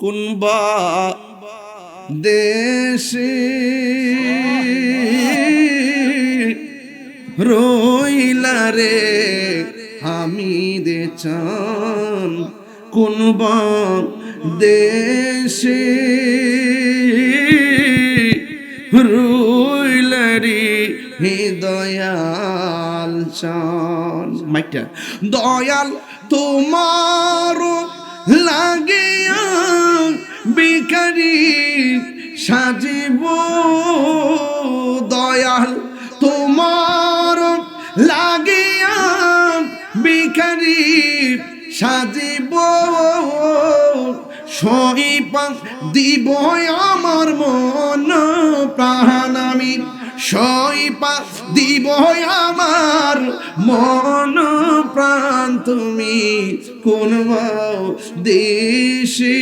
কোনবা দেশে রইলা রে আমি দে চান কোনবা দেশে রইলারি দয়াল চান মাইটা দয়াল তোমার লাগিয়া বিকারি সাজিব, দয়াল তোমার লাগিয়া বিকারি সাজিব। সইপা দিব আমার মন প্রাণ আমি। সইপা দিব আমার মন প্রাণ তুমি কোন দেশে